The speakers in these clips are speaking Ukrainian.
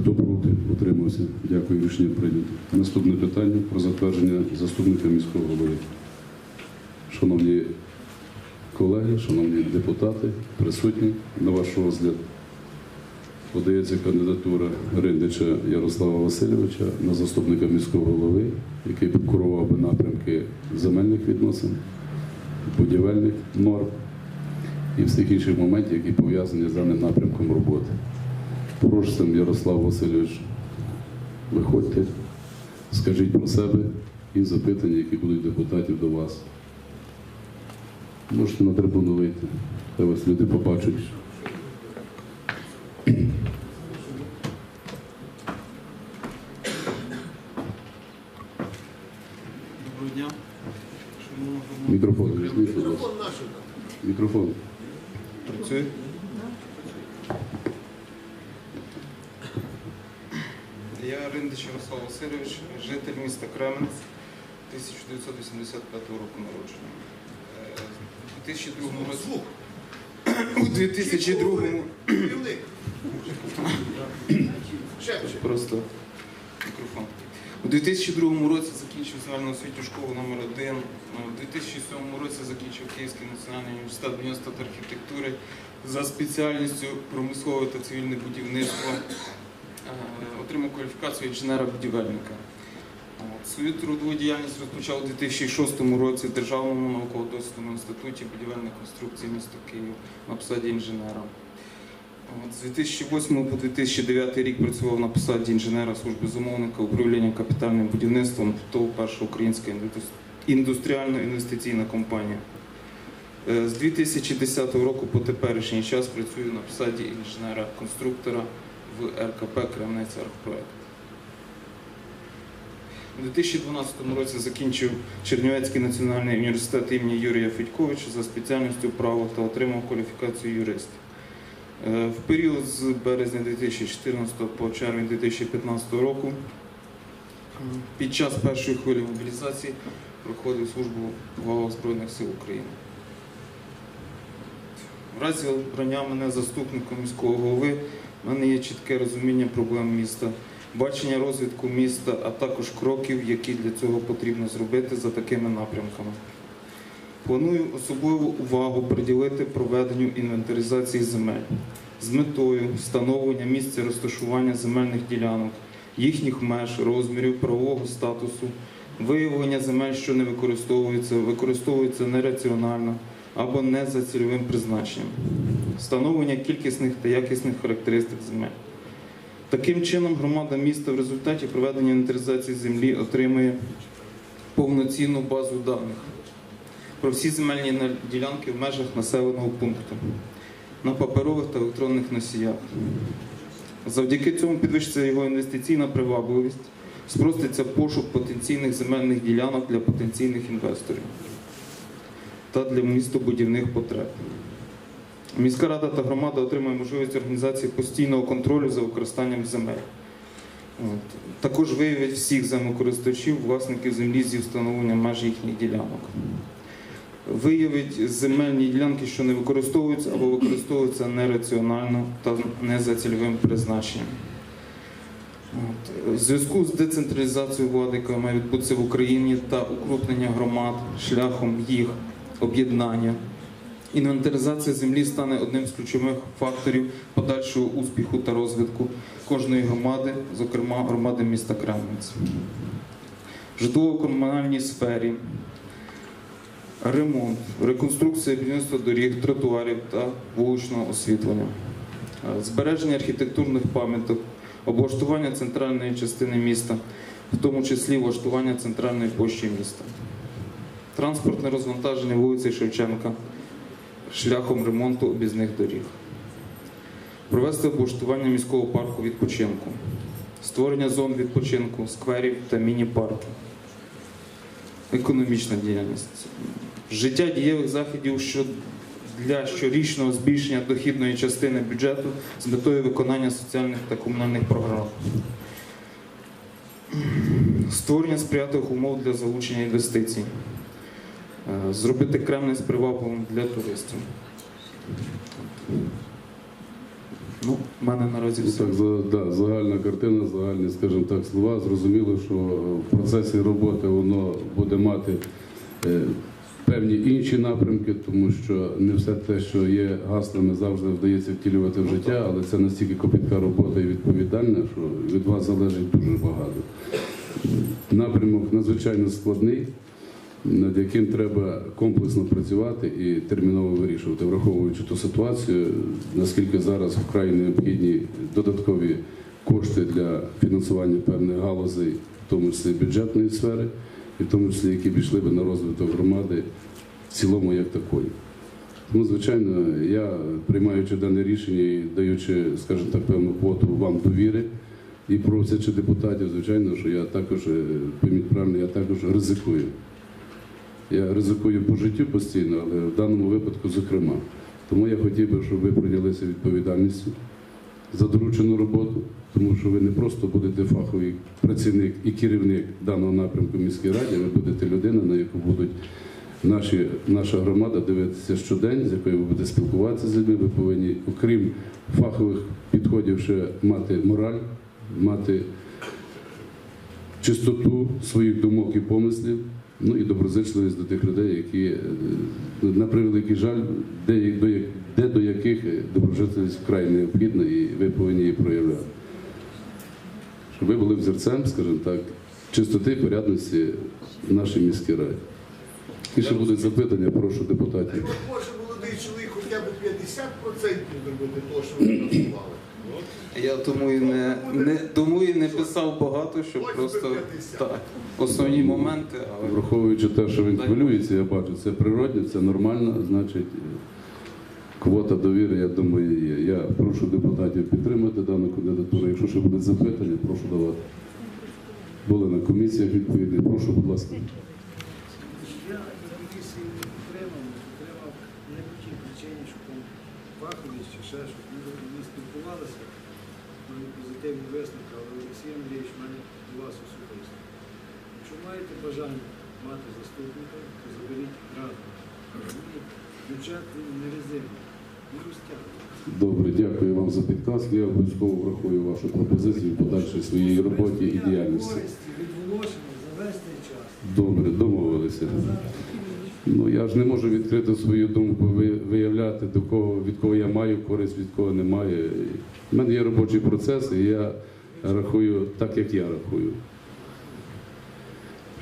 Хто проти? Утримався. Дякую. Рішення прийнято. Наступне питання про затвердження заступника міського голови. Шановні колеги, шановні депутати, присутні на ваш розгляд. Подається кандидатура Риндича Ярослава Васильовича на заступника міського голови, який курував би напрямки земельних відносин, будівельних норм і всіх інших моментів, які пов'язані з даним напрямком роботи. Просимо, Ярослав Васильович, виходьте, скажіть про себе і запитання, які будуть депутатів до вас. Можете на трибуну вийти, хай вас люди побачать. Доброго дня. Мікрофон візьміть, будь. Мікрофон. Я Риндич Ярослав Васильович, житель міста Кременець 1985 року народження. Е, У 2002 році. У 2002 Просто мікрофон. У 2002 році закінчив загальну освітню школу номер 1 У 2007 році закінчив Київський національний університет будівництва та архітектури за спеціальністю промислове та цивільне будівництво. Е, Отримав кваліфікацію інженера-будівельника. Свою трудову діяльність розпочав у 2006 році в Державному науково-дослідному інституті будівельних конструкцій міста Київ на посаді інженера. От, З 2008 по 2009 рік працював на посаді інженера служби замовника управління капітальним будівництвом ТОВ перша українська індустріально-інвестиційна компанія. Е, З 2010 року по теперішній час працюю на посаді інженера-конструктора в РКП Кремнець Архпроект. У 2012 році закінчив Чернівецький національний університет імені Юрія Федьковича за спеціальністю право та отримав кваліфікацію юриста. Е, В період з березня 2014 по червень 2015 року під час першої хвилі мобілізації проходив службу в Збройних сил України. В разі обрання мене заступником міського голови в мене є чітке розуміння проблем міста, бачення розвитку міста, а також кроків, які для цього потрібно зробити за такими напрямками. Планую особливу увагу приділити проведенню інвентаризації земель з метою встановлення місця розташування земельних ділянок, їхніх меж, розмірів, правового статусу, виявлення земель, що не використовуються, використовуються нераціонально або не за цільовим призначенням, встановлення кількісних та якісних характеристик земель. Таким чином, громада міста в результаті проведення інвентаризації землі отримує повноцінну базу даних про всі земельні ділянки в межах населеного пункту на паперових та електронних носіях. Завдяки цьому підвищиться його інвестиційна привабливість, спроститься пошук потенційних земельних ділянок для потенційних інвесторів та для містобудівних потреб. Міська рада та громада отримає можливість організації постійного контролю за використанням земель. От. Також виявить всіх землекористувачів, власників землі зі встановленням меж їхніх ділянок виявить земельні ділянки, що не використовуються або використовуються нераціонально та не за цільовим призначенням. В зв'язку з децентралізацією влади, яка має відбутися в Україні, та укрупнення громад шляхом їх об'єднання. Інвентаризація землі стане одним з ключових факторів подальшого успіху та розвитку кожної громади, зокрема громади міста Кремниць. В житлово-комунальній сфері ремонт, реконструкція будівництва доріг, тротуарів та вуличного освітлення, збереження архітектурних пам'яток, облаштування центральної частини міста, в тому числі влаштування центральної площі міста, транспортне розвантаження вулиці Шевченка шляхом ремонту об'їзних доріг, провести облаштування міського парку відпочинку, створення зон відпочинку, скверів та міні-парків економічна діяльність. Життя дієвих заходів для щорічного збільшення дохідної частини бюджету з метою виконання соціальних та комунальних програм. Створення сприятливих умов для залучення інвестицій. Е, Зробити Кремниць привабливим для туристів. Ну, в мене наразі Ну, все. Так, за, да, загальна картина, загальні, скажімо так, слова. Зрозуміло, що в процесі роботи воно буде мати е, певні інші напрямки, тому що не все те, що є гаслами, завжди вдається втілювати в життя, але це настільки копітка робота і відповідальна, що від вас залежить дуже багато. Напрямок надзвичайно складний, над яким треба комплексно працювати і терміново вирішувати, враховуючи ту ситуацію, наскільки зараз вкрай необхідні додаткові кошти для фінансування певних галузей, в тому числі бюджетної сфери, і в тому числі які б йшли би на розвиток громади в цілому як такої. Тому, звичайно, я приймаючи дане рішення і даючи, скажімо так, певну квоту вам довіри і просячи депутатів, звичайно, що я також, е, правильно, я також ризикую. Я ризикую по життю постійно, але в даному випадку, зокрема. Тому я хотів би, щоб ви приділилися відповідальністю за доручену роботу, тому що ви не просто будете фаховий працівник і керівник даного напрямку в міській раді, ви будете людина, на яку будуть наші, наша громада дивитися щодень, з якою ви будете спілкуватися з людьми. Ви повинні, окрім фахових підходів, ще мати мораль, мати чистоту своїх думок і помислів, ну і доброзичливість до тих людей, які, е, на превеликий жаль, де, до, де до яких доброжительність вкрай необхідна, і ви повинні її проявляти. Щоб ви були взірцем, скажімо так, чистоти і порядності в нашій міській раді. І ще будуть запитання, прошу депутатів. Може молодий чоловік хоча б 50% зробити того, що ви працювали. Я тому і не, не тому і не писав багато, щоб просто так, основні моменти, але Враховуючи те, що він хвилюється, я бачу, це природне, це нормально, значить, квота довіри, я думаю, є. Я прошу депутатів підтримати дану кандидатуру. Якщо ще будуть запитання, прошу давати. Були на комісіях відповідні. Прошу, будь ласка. Я комісії не підтримав, не підтримав не по тій причині, що там фаховість чи ще щось. Ми, ми спілкувалися, мали позитивні висновки, але Олексій Андрійович, мене до вас особисто. Якщо маєте бажання мати заступника, то заберіть разом. Бюджет не резервний, не розтягнений. Добре, дякую вам за підказки. Я обов'язково врахую вашу пропозицію в подальшій своїй роботі і діяльності. Добре, домовилися. Ну я ж не можу відкрити свою думку, ви- виявляти до кого від кого я маю користь, від кого не маю. У мене є робочий процес, і я рахую так, як я рахую.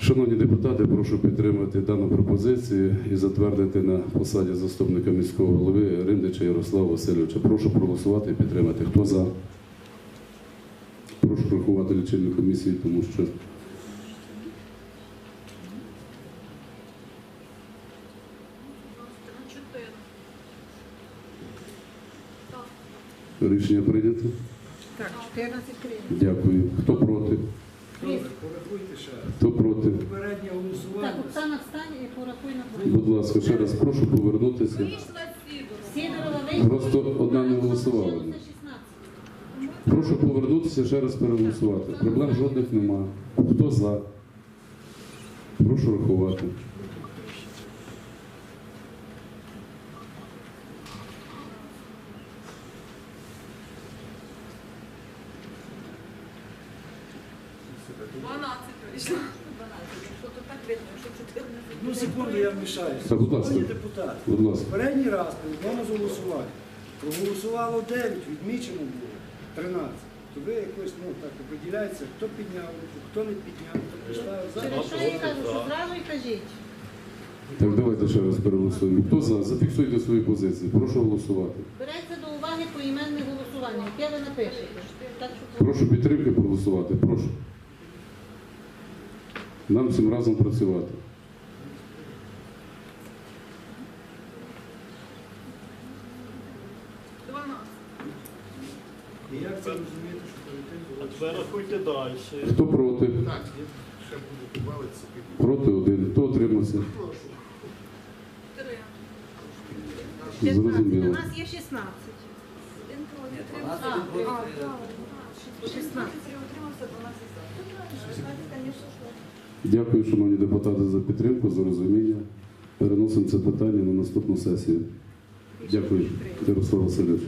Шановні депутати, прошу підтримати дану пропозицію і затвердити на посаді заступника міського голови Риндича Ярослава Васильовича. Прошу проголосувати і підтримати. Хто за? Прошу рахувати лічильну комісію, тому що рішення прийнято. Так, 14 гривень. Дякую. Хто проти? Порахуйте ще. Хто проти? Попереднє Так. Оксана, встань і порахуй на Будь ласка, ще раз прошу повернутися. Сідорова вийшла. Просто одна не голосувала. Прошу повернутися ще раз переголосувати. Проблем жодних нема. Хто за? Прошу рахувати. Одну секунду я вмішаюся. Так, будь ласка. Шановні депутати, Будь ласка. Передній раз по одному з голосувань проголосувало 9, відмічено було 13. То ви якось ну, так оподіляється, хто підняв руку, хто не підняв, хто поставив за. Через що я кажу, що зразу і кажіть. Так, давайте ще раз переголосуємо. Хто за? Зафіксуйте свої позиції. Прошу голосувати. Береться до уваги поіменне голосування, яке ви напишете. Так що Прошу підтримки проголосувати. Прошу. Нам всім разом працювати. І як це розуміти, що рахуйте далі. Хто проти? Так, ще буду бавитися. Проти один. Хто утримався? Прошу. 15. У нас є 16. А, 16. Дякую, шановні депутати, за підтримку, за розуміння. Переносимо це питання на наступну сесію. Дякую, Ярослав Васильович.